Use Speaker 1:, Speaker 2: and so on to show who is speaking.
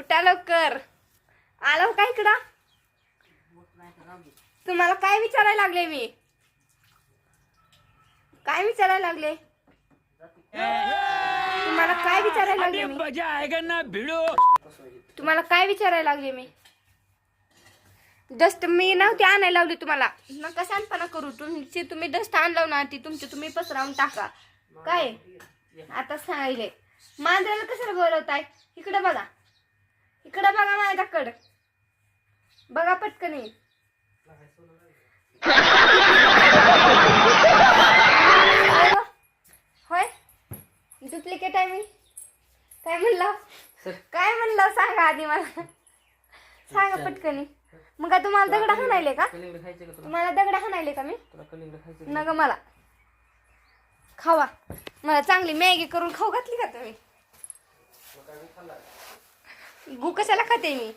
Speaker 1: उठा लवकर. आलो का इकडं? तुम्हाला काय विचारायला लागले मी? काय विचारायला लागले? तुम्हाला काय विचारायला लागले मी?
Speaker 2: मजा आएगा ना भिड़ो?
Speaker 1: तुम्हाला काय विचारायला लागले मी? डस्ट मी नव्हती आणायला लावली तुम्हाला. नका शानपणा करू. तुमची तुम्ही डस्ट आणलं ना ती तुमची तुम्ही पसरावून टाका. काय? आता सांगितले. मांजराला कशाला बोलवताय? इकडे बघा. इकडे बघा माझ्याकडं बघा पटकन होय? डुप्लिकेट आहे मी काय म्हणलं? काय म्हणलं? सांगा आधी मला. सांगा पटकनी मग काय तुम्हाला दगड हाणायले का? तुम्हाला दगड हाणायले का मी? नग मला. खावा. मला चांगली मॅगी करून खाऊ घातली का तुम्ही? गु कशाला खाते मी?